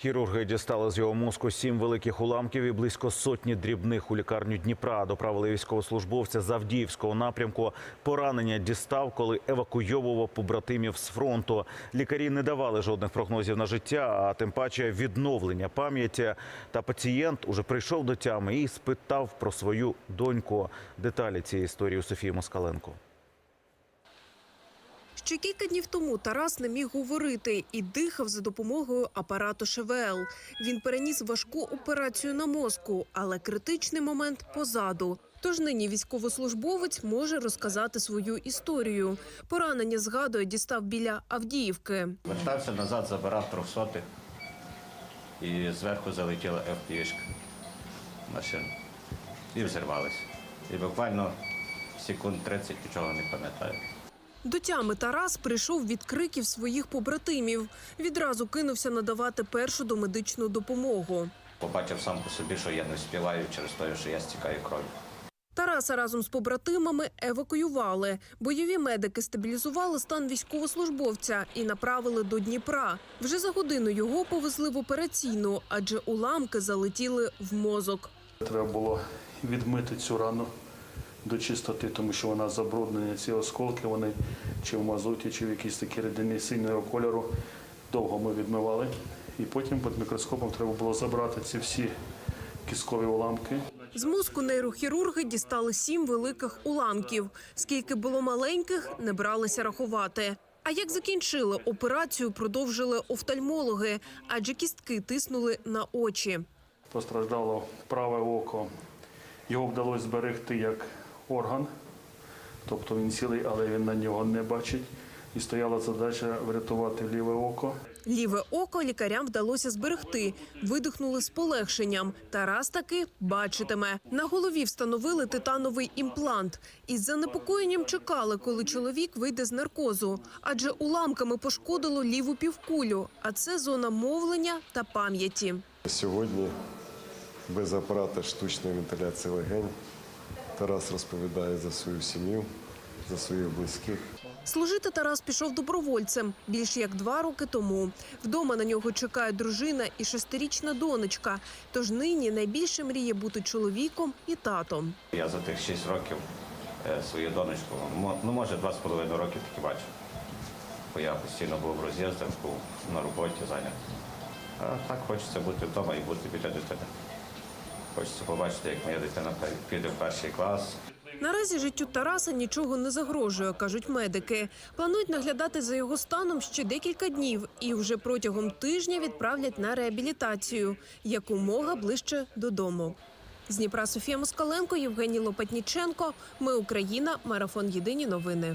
Хірурги дістали з його мозку сім великих уламків і близько сотні дрібних у лікарню Дніпра. Доправили військовослужбовця з Авдіївського напрямку. Поранення дістав, коли евакуйовував побратимів з фронту. Лікарі не давали жодних прогнозів на життя, а тим паче відновлення пам'яті. Та пацієнт уже прийшов до тями і спитав про свою доньку. Деталі цієї історії у Софії Москаленко. Ще кілька днів тому Тарас не міг говорити і дихав за допомогою апарату ШВЛ. Він переніс важку операцію на мозку, але критичний момент позаду. Тож нині військовослужбовець може розказати свою історію. Поранення згадує, дістав біля Авдіївки. Вертався назад, забирав трьохсотих і зверху залетіла FPV машина. І взірвалися. І буквально секунд 30 нічого не пам'ятаю. До тями Тарас прийшов від криків своїх побратимів. Відразу кинувся надавати першу домедичну допомогу. Побачив сам по собі, що я не співаю через те, що я стікаю кров'ю. Тараса разом з побратимами евакуювали. Бойові медики стабілізували стан військовослужбовця і направили до Дніпра. Вже за годину його повезли в операційну, адже уламки залетіли в мозок. Треба було відмити цю рану до чистоти, тому що вона забруднена. Ці осколки, вони чи в мазуті, чи в якійсь такій рідині синього кольору. Довго ми відмивали. І потім під мікроскопом треба було забрати ці всі кісткові уламки. З мозку нейрохірурги дістали сім великих уламків. Скільки було маленьких, не бралися рахувати. А як закінчили операцію, продовжили офтальмологи, адже кістки тиснули на очі. Постраждало праве око. Його вдалося зберегти як орган, тобто він цілий, але він на нього не бачить. І стояла задача врятувати ліве око. Ліве око лікарям вдалося зберегти. Видихнули з полегшенням. Тарас таки бачитиме. На голові встановили титановий імплант. Із занепокоєнням чекали, коли чоловік вийде з наркозу. Адже уламками пошкодило ліву півкулю, а це зона мовлення та пам'яті. Сьогодні без апарата штучної вентиляції легень Тарас розповідає за свою сім'ю, за своїх близьких. Служити Тарас пішов добровольцем більш як два роки тому. Вдома на нього чекає дружина і шестирічна донечка. Тож нині найбільше мріє бути чоловіком і татом. Я за тих 6 років е, свою донечку, ну може два з половиною років таки бачив. Бо я постійно був в роз'їздах, був на роботі зайнятий. А так хочеться бути вдома і бути біля дитини. Хочеться побачити, як моя дитина піде в перший клас, Наразі життю Тараса нічого не загрожує, кажуть медики. Планують наглядати за його станом ще декілька днів і вже протягом тижня відправлять на реабілітацію якомога ближче додому. З Дніпра Софія Москаленко, Євгеній Лопатніченко. Ми Україна. Марафон Єдині новини.